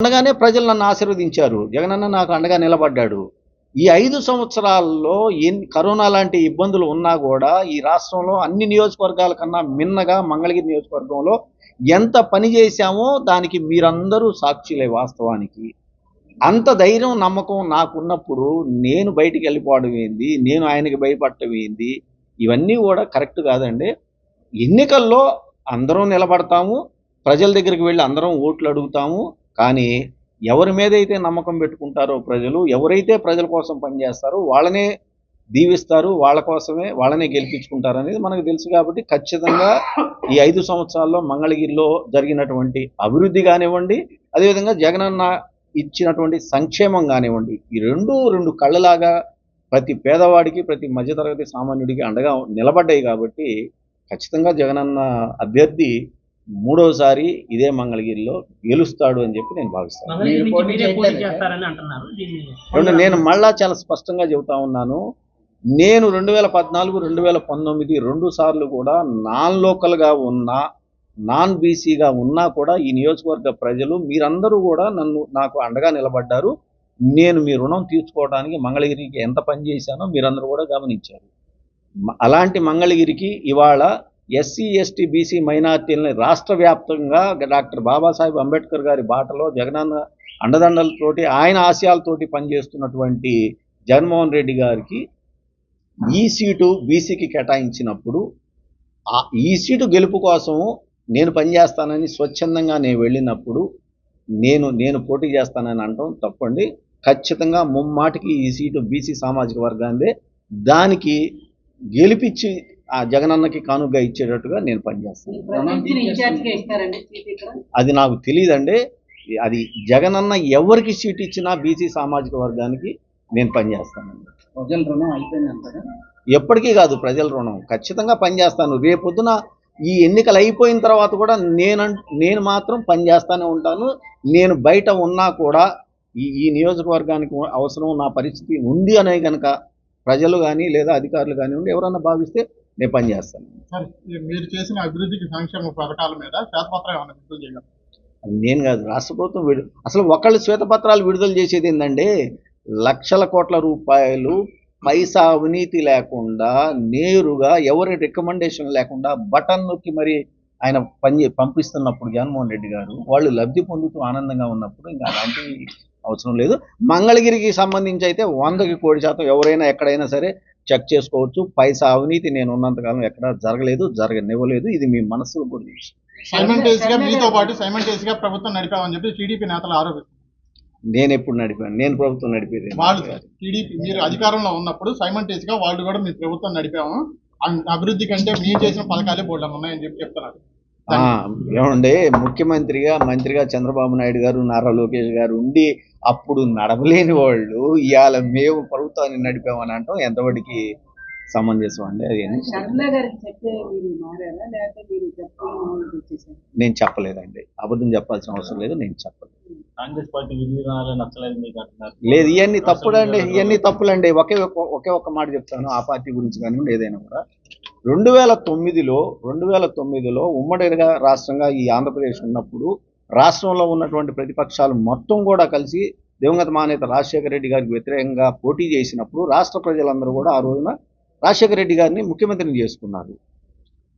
అండగానే ప్రజలు నన్ను ఆశీర్వదించారు. జగనన్న నాకు అండగా నిలబడ్డాడు. ఈ ఐదు సంవత్సరాల్లో ఎన్ని కరోనా లాంటి ఇబ్బందులు ఉన్నా కూడా ఈ రాష్ట్రంలో అన్ని నియోజకవర్గాల కన్నా మిన్నగా మంగళగిరి నియోజకవర్గంలో ఎంత పని చేశామో దానికి మీరందరూ సాక్షులే వాస్తవానికి. అంత ధైర్యం నమ్మకం నాకున్నప్పుడు నేను బయటికి వెళ్ళిపోవడం ఏంది? నేను ఆయనకి భయపడటం ఏంది? ఇవన్నీ కూడా కరెక్ట్ కాదండి. ఎన్నికల్లో అందరం నిలబడతాము. ప్రజల దగ్గరికి వెళ్ళి అందరం ఓట్లు అడుగుతాము. కానీ ఎవరి మీద అయితే నమ్మకం పెట్టుకుంటారో ప్రజలు ఎవరైతే ప్రజల కోసం పనిచేస్తారో వాళ్ళనే దీవిస్తారు వాళ్ళ కోసమే వాళ్ళనే గెలిపించుకుంటారు అనేది మనకు తెలుసు కాబట్టి ఖచ్చితంగా ఈ ఐదు సంవత్సరాల్లో మంగళగిరిలో జరిగినటువంటి అభివృద్ధి కానివ్వండి అదేవిధంగా జగనన్న ఇచ్చినటువంటి సంక్షేమం కానివ్వండి ఈ రెండు రెండు కళ్ళలాగా ప్రతి పేదవాడికి ప్రతి మధ్యతరగతి సామాన్యుడికి అండగా నిలబడ్డాయి కాబట్టి ఖచ్చితంగా జగనన్న అభ్యర్థి మూడోసారి ఇదే మంగళగిరిలో గెలుస్తాడు అని చెప్పి నేను భావిస్తాను. నేను మళ్ళా చాలా స్పష్టంగా చెబుతా ఉన్నాను. నేను రెండు వేల పద్నాలుగు రెండు వేల పంతొమ్మిది రెండు సార్లు కూడా నాన్ లోకల్గా ఉన్నా నాన్ బీసీగా ఉన్నా కూడా ఈ నియోజకవర్గ ప్రజలు మీరందరూ కూడా నన్ను నాకు అండగా నిలబడ్డారు. నేను మీ రుణం తీర్చుకోవడానికి మంగళగిరికి ఎంత పని చేశానో మీరందరూ కూడా గమనించారు. అలాంటి మంగళగిరికి ఇవాళ ఎస్సీ ఎస్టీ బీసీ మైనార్టీలని రాష్ట్ర వ్యాప్తంగా డాక్టర్ బాబాసాహెబ్ అంబేద్కర్ గారి బాటలో జగనన్న అండదండలతోటి ఆయన ఆశయాలతోటి పనిచేస్తున్నటువంటి జగన్మోహన్ రెడ్డి గారికి ఈ సీటు బీసీకి కేటాయించినప్పుడు ఈ సీటు గెలుపు కోసం నేను పనిచేస్తానని స్వచ్ఛందంగా నేను వెళ్ళినప్పుడు నేను నేను పోటీ చేస్తానని అంటాం తప్పండి. ఖచ్చితంగా ముమ్మాటికి ఈ సీటు బీసీ సామాజిక వర్గాందే దానికి గెలిపించి ఆ జగనన్నకి కానుగ్గా ఇచ్చేటట్టుగా నేను పనిచేస్తాను. అది నాకు తెలియదండి అది జగనన్న ఎవరికి సీట్ ఇచ్చినా బీసీ సామాజిక వర్గానికి నేను పనిచేస్తానండి. ప్రజల రుణం అయిపోయింది ఎప్పటికీ కాదు ప్రజల రుణం. ఖచ్చితంగా పనిచేస్తాను. రేపొద్దున ఈ ఎన్నికలు అయిపోయిన తర్వాత కూడా నేను నేను మాత్రం పనిచేస్తానే ఉంటాను. నేను బయట ఉన్నా కూడా ఈ ఈ నియోజకవర్గానికి అవసరం నా పరిస్థితి ఉంది అనే కనుక ప్రజలు కానీ లేదా అధికారులు కానివ్వండి ఎవరన్నా భావిస్తే నేను పనిచేస్తాను మీరు చేసిన అభివృద్ధికి సంక్షేమ పథకాల మీద శ్వేతపత్రం ఏమైనా విడుదల చేయగలరు? అది నేను కాదు రాష్ట్ర ప్రభుత్వం విడు అసలు ఒకళ్ళు శ్వేతపత్రాలు విడుదల చేసేది ఏంటంటే లక్షల కోట్ల రూపాయలు పైసా అవినీతి లేకుండా నేరుగా ఎవరి రికమెండేషన్ లేకుండా బటన్ నొక్కి మరి ఆయన పని పంపిస్తున్నప్పుడు జగన్మోహన్ రెడ్డి గారు వాళ్ళు లబ్ధి పొందుతూ ఆనందంగా ఉన్నప్పుడు ఇంకా అలాంటి అవసరం లేదు. మంగళగిరికి సంబంధించి అయితే వందకి కోడి శాతం ఎవరైనా ఎక్కడైనా సరే చెక్ చేసుకోవచ్చు. పైసా అవినీతి నేను ఉన్నంతకాలం ఎక్కడ జరగలేదు జరగనివ్వలేదు. ఇది మీ మనసులో కూడా తెలుసు. గా మీతో పాటు ప్రభుత్వం నడిపామని చెప్పి టీడీపీ నేతలు ఆరోపిస్తున్నారు. నేను ఎప్పుడు నడిపాను? నేను ప్రభుత్వం నడిపేది వాళ్ళు టీడీపీ మీరు అధికారంలో ఉన్నప్పుడు సైమంటేస్గా వాళ్ళు కూడా మీ ప్రభుత్వం నడిపాము. అభివృద్ధి కంటే మీరు చేసిన పథకాలే బోల్డ్ ఉన్నాయని చెప్పి చెప్తున్నారు. ఏమండి ముఖ్యమంత్రిగా మంత్రిగా చంద్రబాబు నాయుడు గారు నారా లోకేష్ గారు ఉండి అప్పుడు నడవలేని వాళ్ళు ఇవాళ మేము ప్రభుత్వాన్ని నడిపామని అంటాం ఎంతవరకు సమంజసం అండి? అది నేను చెప్పలేదండి. అబద్ధం చెప్పాల్సిన అవసరం లేదు నేను చెప్పలేదు. కాంగ్రెస్ పార్టీ నచ్చలేదు మీకు అంటున్నారు. లేదు ఇవన్నీ తప్పులండి ఇవన్నీ తప్పులండి. ఒకే ఒకే ఒక్క మాట చెప్తాను ఆ పార్టీ గురించి కానివ్వండి ఏదైనా కూడా. రెండు వేల తొమ్మిదిలో రెండు వేల తొమ్మిదిలో ఉమ్మడిగా రాష్ట్రంగా ఈ ఆంధ్రప్రదేశ్ ఉన్నప్పుడు రాష్ట్రంలో ఉన్నటువంటి ప్రతిపక్షాలు మొత్తం కూడా కలిసి దివంగత మానేత రాజశేఖర రెడ్డి గారికి వ్యతిరేకంగా పోటీ చేసినప్పుడు రాష్ట్ర ప్రజలందరూ కూడా ఆ రోజున రాజశేఖర రెడ్డి గారిని ముఖ్యమంత్రిని చేసుకున్నారు.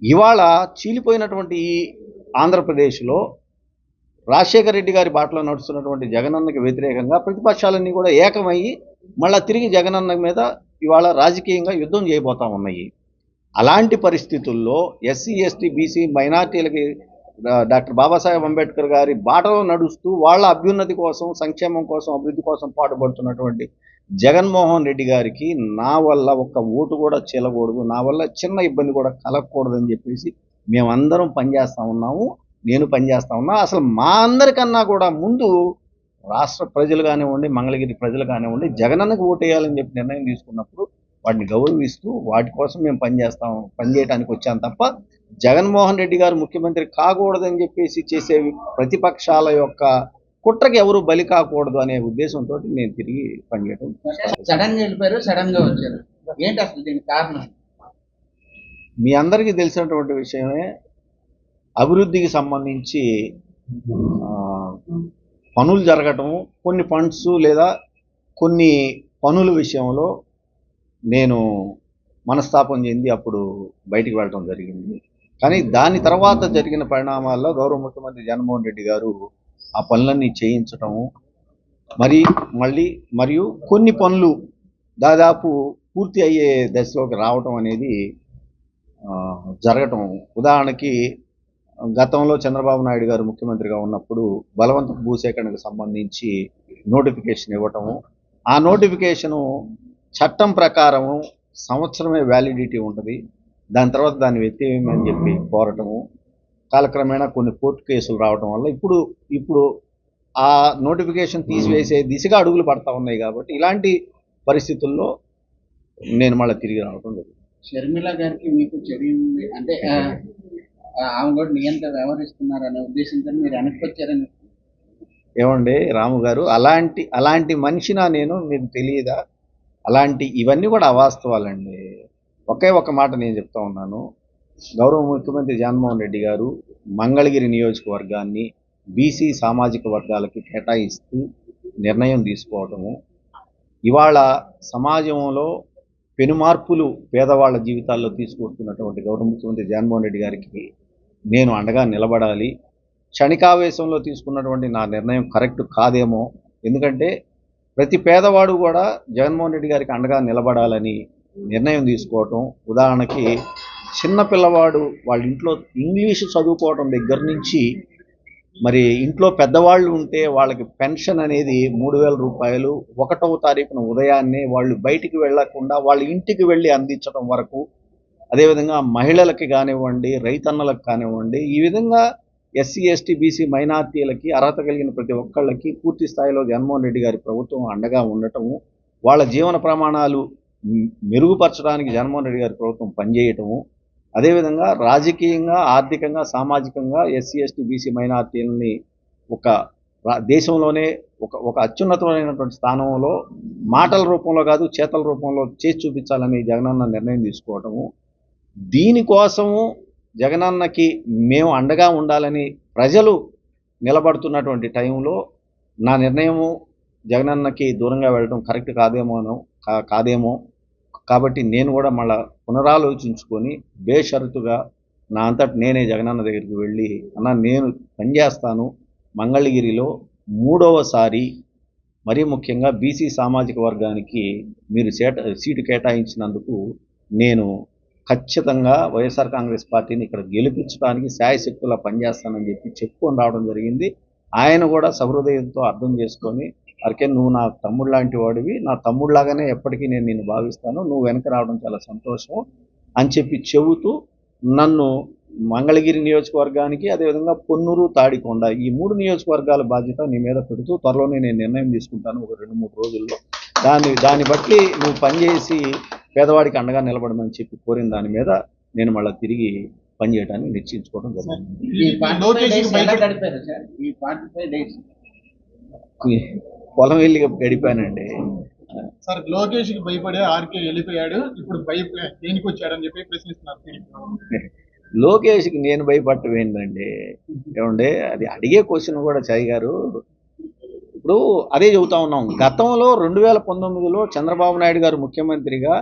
ఇవాళ చీలిపోయినటువంటి ఈ ఆంధ్రప్రదేశ్లో రాజశేఖర రెడ్డి గారి బాటలో నడుస్తున్నటువంటి జగనన్నకి వ్యతిరేకంగా ప్రతిపక్షాలన్నీ కూడా ఏకమయ్యి మళ్ళా తిరిగి జగనన్న మీద ఇవాళ రాజకీయంగా యుద్ధం చేయబోతా ఉన్నాయి. అలాంటి పరిస్థితుల్లో ఎస్సీ ఎస్టీ బీసీ మైనార్టీలకి డాక్టర్ బాబాసాహెబ్ అంబేద్కర్ గారి బాటలో నడుస్తూ వాళ్ళ అభ్యున్నతి కోసం సంక్షేమం కోసం అభివృద్ధి కోసం పాటుపడుతున్నటువంటి జగన్మోహన్ రెడ్డి గారికి నా వల్ల ఒక్క ఓటు కూడా చెల్లకూడదు నా వల్ల చిన్న ఇబ్బంది కూడా కలగకూడదని చెప్పేసి మేమందరం పనిచేస్తూ ఉన్నాము. నేను పనిచేస్తా ఉన్నా అసలు మా అందరికన్నా కూడా ముందు రాష్ట్ర ప్రజలు కానివ్వండి మంగళగిరి ప్రజలు కానివ్వండి జగనన్నకు ఓటేయాలని చెప్పి నిర్ణయం తీసుకున్నప్పుడు వాటిని గౌరవిస్తూ వాటి కోసం మేము పనిచేస్తాం పనిచేయడానికి వచ్చాం తప్ప జగన్మోహన్ రెడ్డి గారు ముఖ్యమంత్రి కాకూడదని చెప్పేసి చేసే ప్రతిపక్షాల యొక్క కుట్రకి ఎవరు బలి కాకూడదు అనే ఉద్దేశంతో నేను తిరిగి పనిచేయడం సడన్ వెళ్ళిపోయారు సడన్గా వచ్చారు. ఏంటి అసలు దీనికి కారణం? మీ అందరికీ తెలిసినటువంటి విషయమే అభివృద్ధికి సంబంధించి పనులు జరగటము కొన్ని ఫండ్స్ లేదా కొన్ని పనుల విషయంలో నేను మనస్తాపం చెంది అప్పుడు బయటికి వెళ్ళడం జరిగింది. కానీ దాని తర్వాత జరిగిన పరిణామాల్లో గౌరవ ముఖ్యమంత్రి జగన్మోహన్ రెడ్డి గారు ఆ పనులన్నీ చేయించటము మరి మళ్ళీ మరియు కొన్ని పనులు దాదాపు పూర్తి అయ్యే దశలోకి రావటం అనేది జరగటం. ఉదాహరణకి గతంలో చంద్రబాబు నాయుడు గారు ముఖ్యమంత్రిగా ఉన్నప్పుడు బలవంత భూసేకరణకు సంబంధించి నోటిఫికేషన్ ఇవ్వటము ఆ నోటిఫికేషను చట్టం ప్రకారము సంవత్సరమే వ్యాలిడిటీ ఉంటుంది. దాని తర్వాత దాన్ని ఎత్తివేయమని చెప్పి కోరటము కాలక్రమేణా కొన్ని కోర్టు కేసులు రావటం వల్ల ఇప్పుడు ఇప్పుడు ఆ నోటిఫికేషన్ తీసివేసే దిశగా అడుగులు పడతా ఉన్నాయి కాబట్టి ఇలాంటి పరిస్థితుల్లో నేను మళ్ళీ తిరిగి రావటం జరిగింది షర్మిల గారికి మీకు చర్య అంటే ఆమె కూడా నియంత వ్యవహరిస్తున్నారు అనే ఉద్దేశంతో మీరు వెనక్కి వచ్చారని ఏమండి రాము గారు అలాంటి అలాంటి మనిషినా నేను మీకు తెలియదా? అలాంటి ఇవన్నీ కూడా అవాస్తవాలండి. ఒకే ఒక మాట నేను చెప్తా ఉన్నాను. గౌరవ ముఖ్యమంత్రి జగన్మోహన్ రెడ్డి గారు మంగళగిరి నియోజకవర్గాన్ని బీసీ సామాజిక వర్గాలకి కేటాయిస్తూ నిర్ణయం తీసుకోవటము. ఇవాళ సమాజంలో పెనుమార్పులు పేదవాళ్ళ జీవితాల్లో తీసుకొస్తున్నటువంటి గౌరవ ముఖ్యమంత్రి జగన్మోహన్ రెడ్డి గారికి నేను అండగా నిలబడాలి. క్షణికావేశంలో తీసుకున్నటువంటి నా నిర్ణయం కరెక్ట్ కాదేమో. ఎందుకంటే ప్రతి పేదవాడు కూడా జగన్మోహన్ రెడ్డి గారికి అండగా నిలబడాలని నిర్ణయం తీసుకోవటం. ఉదాహరణకి చిన్న పిల్లవాడు వాళ్ళ ఇంట్లో ఇంగ్లీష్ చదువుకోవటం దగ్గర నుంచి మరి ఇంట్లో పెద్దవాళ్ళు ఉంటే వాళ్ళకి పెన్షన్ అనేది మూడు వేల రూపాయలు ఒకటవ తారీఖున ఉదయాన్నే వాళ్ళు బయటికి వెళ్ళకుండా వాళ్ళ ఇంటికి వెళ్ళి అందించడం వరకు అదేవిధంగా మహిళలకి కానివ్వండి రైతన్నలకు కానివ్వండి ఈ విధంగా ఎస్సీ ఎస్టీ బీసీ మైనార్టీలకి అర్హత కలిగిన ప్రతి ఒక్కళ్ళకి పూర్తి స్థాయిలో జగన్మోహన్ రెడ్డి గారి ప్రభుత్వం అండగా ఉండటము వాళ్ళ జీవన ప్రమాణాలు మెరుగుపరచడానికి జగన్మోహన్ రెడ్డి గారి ప్రభుత్వం పనిచేయటము అదేవిధంగా రాజకీయంగా ఆర్థికంగా సామాజికంగా ఎస్సీ ఎస్టీ బీసీ మైనార్టీలని ఒక రా- దేశంలోనే ఒక ఒక అత్యున్నతమైనటువంటి స్థానంలో మాటల రూపంలో కాదు చేతల రూపంలో చేసి చూపించాలని జగనన్న నిర్ణయం తీసుకోవటము. దీనికోసము జగనన్నకి మేము అండగా ఉండాలని ప్రజలు నిలబడుతున్నటువంటి టైంలో నా నిర్ణయము జగనన్నకి దూరంగా వెళ్ళడం కరెక్ట్ కాదేమోనో కాదేమో కాబట్టి నేను కూడా మళ్ళా పునరాలోచించుకొని బేషరతుగా నా అంతటి నేనే జగనన్న దగ్గరికి వెళ్ళి అన్న నేను పనిచేస్తాను మంగళగిరిలో మూడవసారి మరీ ముఖ్యంగా బీసీ సామాజిక వర్గానికి మీరు సేట సీటు కేటాయించినందుకు నేను ఖచ్చితంగా వైఎస్ఆర్ కాంగ్రెస్ పార్టీని ఇక్కడ గెలిపించడానికి శాయశక్తులా పనిచేస్తానని చెప్పి చెప్పుకొని రావడం జరిగింది. ఆయన కూడా సహృదయంతో అర్థం చేసుకొని అరికే నువ్వు నా తమ్ముడు లాంటి వాడివి. నా తమ్ముడులాగానే ఎప్పటికీ నేను నిన్ను భావిస్తాను. నువ్వు వెనక రావడం చాలా సంతోషం అని చెప్పి చెబుతూ నన్ను మంగళగిరి నియోజకవర్గానికి అదేవిధంగా పొన్నూరు తాడికొండ ఈ మూడు నియోజకవర్గాల బాధ్యత నీ మీద పెడుతూ త్వరలోనే నేను నిర్ణయం తీసుకుంటాను ఒక రెండు మూడు రోజుల్లో. దాన్ని దాన్ని బట్టి నువ్వు పనిచేసి పేదవాడికి అండగా నిలబడమని చెప్పి కోరిన దాని మీద నేను మళ్ళీ తిరిగి పనిచేయడానికి నిశ్చయించుకోవడం జరిగింది. లోకేష్ పొలం వెళ్ళి గడిపానండి. సార్ లోకేష్కి భయపడే ఆర్కే వెళ్ళిపోయాడు. ఇప్పుడు దేనికి వచ్చాడని చెప్పి ప్రశ్నిస్తున్నారు టీడీపీ లోకేష్కి నేను భయపడటం ఏంటండి ఏమంటే అది అడిగే క్వశ్చన్ కూడా చాయ్ గారు. ఇప్పుడు అదే చెబుతా ఉన్నాం. గతంలో రెండు వేల పంతొమ్మిదిలో చంద్రబాబు నాయుడు గారు ముఖ్యమంత్రిగా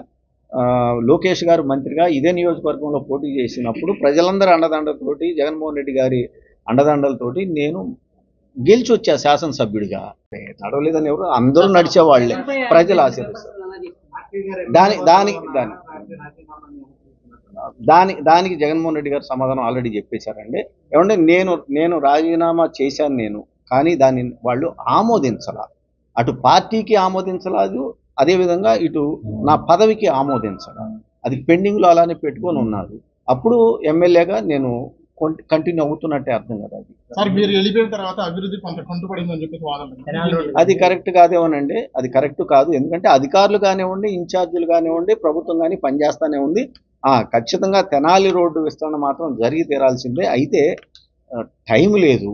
లోకేష్ గారు మంత్రిగా ఇదే నియోజకవర్గంలో పోటీ చేసినప్పుడు ప్రజలందరి అండదండలతోటి జగన్మోహన్ రెడ్డి గారి అండదండలతోటి నేను గెలిచి వచ్చా శాసనసభ్యుడిగా నడవలేదని ఎవరు అందరూ నడిచేవాళ్ళే ప్రజలు ఆశీర్వదిస్తారు దాని దానికి దాని దాని దానికి జగన్మోహన్ రెడ్డి గారు సమాధానం ఆల్రెడీ చెప్పేశారండి ఏమంటే నేను నేను రాజీనామా చేశాను నేను కానీ దాన్ని వాళ్ళు ఆమోదించాల అటు పార్టీకి ఆమోదించలేదు అదేవిధంగా ఇటు నా పదవికి ఆమోదించాల అది పెండింగ్లో అలానే పెట్టుకొని ఉన్నారు అప్పుడు ఎమ్మెల్యేగా నేను కంటిన్యూ అవుతున్నట్టే అర్థం కదా అది. సార్ మీరు వెళ్ళిపోయిన తర్వాత అభివృద్ధి కొంత కుంటుపడింది అని చెప్పేసి వాదన అది కరెక్ట్ కాదేమోనండి. అది కరెక్ట్ కాదు. ఎందుకంటే అధికారులు కానివ్వండి ఇన్ఛార్జీలు కానివ్వండి ప్రభుత్వం కానీ పనిచేస్తానే ఉంది. ఆ, ఖచ్చితంగా తెనాలి రోడ్డు విస్తరణ మాత్రం జరిగి తీరాల్సిందే. అయితే టైం లేదు.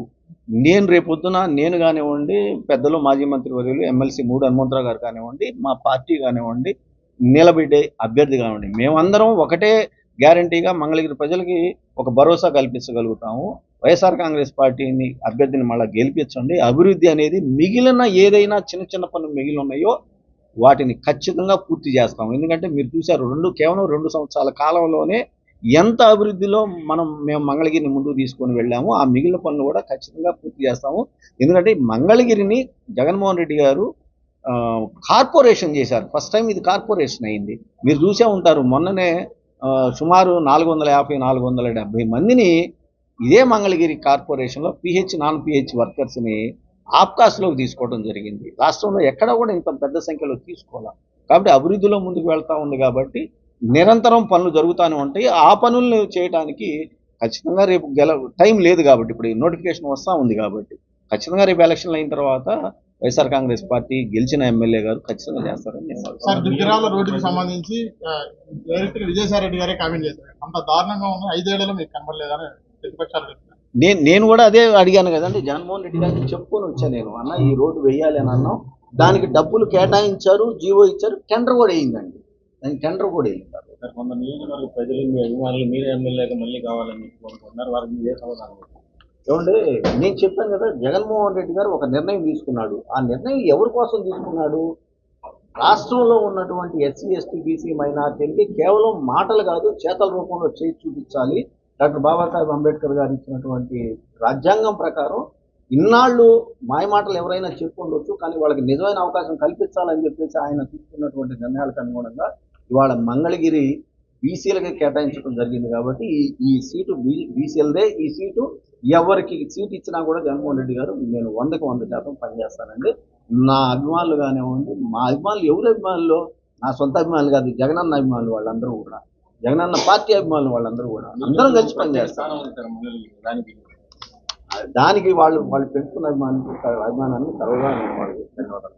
నేను రేపొద్దున నేను కానివ్వండి పెద్దలు మాజీ మంత్రి వర్యులు ఎమ్మెల్సీ మూడు హనుమంతరావు గారు కానివ్వండి మా పార్టీ కానివ్వండి నిలబెట్టే అభ్యర్థి కానివ్వండి మేమందరం ఒకటే గ్యారంటీగా మంగళగిరి ప్రజలకి ఒక భరోసా కల్పించగలుగుతాము. వైఎస్ఆర్ కాంగ్రెస్ పార్టీని అభ్యర్థిని మళ్ళీ గెలిపించండి. అభివృద్ధి అనేది మిగిలిన ఏదైనా చిన్న చిన్న పనులు మిగిలి ఉన్నాయో వాటిని ఖచ్చితంగా పూర్తి చేస్తాం ఎందుకంటే మీరు చూశారు రెండు కేవలం రెండు సంవత్సరాల కాలంలోనే ఎంత అభివృద్ధిలో మనం మేము మంగళగిరిని ముందుకు తీసుకొని వెళ్ళాము ఆ మిగిలిన పనులు కూడా ఖచ్చితంగా పూర్తి చేస్తాము. ఎందుకంటే మంగళగిరిని జగన్మోహన్ రెడ్డి గారు కార్పొరేషన్ చేశారు. ఫస్ట్ టైం ఇది కార్పొరేషన్ అయింది. మీరు చూసే ఉంటారు మొన్ననే సుమారు నాలుగు వందల యాభై నాలుగు వందల డెబ్బై మందిని ఇదే మంగళగిరి కార్పొరేషన్లో పిహెచ్ నాన్ పిహెచ్ వర్కర్స్ని ఆప్కాస్లోకి తీసుకోవడం జరిగింది. రాష్ట్రంలో ఎక్కడ కూడా ఇంత పెద్ద సంఖ్యలో తీసుకోవాలి? కాబట్టి అభివృద్ధిలో ముందుకు వెళ్తా ఉంది కాబట్టి నిరంతరం పనులు జరుగుతూనే ఉంటాయి. ఆ పనులను చేయడానికి ఖచ్చితంగా రేపు గెల టైం లేదు కాబట్టి ఇప్పుడు నోటిఫికేషన్ వస్తూ ఉంది కాబట్టి ఖచ్చితంగా రేపు ఎలక్షన్లు అయిన తర్వాత వైఎస్ఆర్ కాంగ్రెస్ పార్టీ గెలిచిన ఎమ్మెల్యే గారు ఖచ్చితంగా చేస్తారని సార్. దుగ్గిరాల రోడ్డుకి సంబంధించి డైరెక్ట్గా విజయసాయి రెడ్డి గారే కామెంట్ చేశారు. అంత దారుణంగా ఉంది ఐదేళ్ళలో మీకు కనబడలేదని ప్రతిపక్షాలు చెప్తున్నారు. నేను నేను కూడా అదే అడిగాను కదండి జగన్మోహన్ రెడ్డి గారికి చెప్పుకొని వచ్చా నేను. అన్న ఈ రోడ్డు వేయాలి అని అన్నాం. దానికి డబ్బులు కేటాయించారు జీవో ఇచ్చారు టెండర్ కూడా వేయిందండి. దానికి టెండర్ కూడా వేయించారు. సార్ కొంత నియోజకవర్గ ప్రజలు మీ అభిమానులు మీరే ఎమ్మెల్యేగా మళ్ళీ కావాలని కోరుకుంటున్నారు. వారికి మీరే సమాధానం చెప్పారు. నేను చెప్పాను కదా జగన్మోహన్ రెడ్డి గారు ఒక నిర్ణయం తీసుకున్నాడు ఆ నిర్ణయం ఎవరి కోసం తీసుకున్నాడు రాష్ట్రంలో ఉన్నటువంటి ఎస్సీ ఎస్టీ బీసీ మైనార్టీలకి కేవలం మాటలు కాదు చేతల రూపంలో చేసి చూపించాలి డాక్టర్ బాబాసాహెబ్ అంబేద్కర్ గారు ఇచ్చినటువంటి రాజ్యాంగం ప్రకారం ఇన్నాళ్ళు మాయమాటలు ఎవరైనా చెప్పుండొచ్చు కానీ వాళ్ళకి నిజమైన అవకాశం కల్పించాలని చెప్పేసి ఆయన తీసుకున్నటువంటి నిర్ణయాలకు అనుగుణంగా ఇవాళ మంగళగిరి బీసీలకి కేటాయించడం జరిగింది కాబట్టి ఈ సీటు బీసీలదే ఈ సీటు ఎవరికి సీట్ ఇచ్చినా కూడా జగన్మోహన్ రెడ్డి గారు నేను వందకు వంద శాతం పనిచేస్తానండి నా అభిమానులు కానివ్వండి మా అభిమానులు ఎవరి అభిమానులు? నా సొంత అభిమానులు కాదు జగనన్న అభిమానులు వాళ్ళందరూ కూడా. జగనన్న పార్టీ అభిమానులు వాళ్ళందరూ కూడా. అందరం కలిసి పనిచేస్తారు దానికి దానికి వాళ్ళు వాళ్ళు పెంచుకున్న అభిమానులు అభిమానాన్ని తర్వాత ధన్యవాదాలు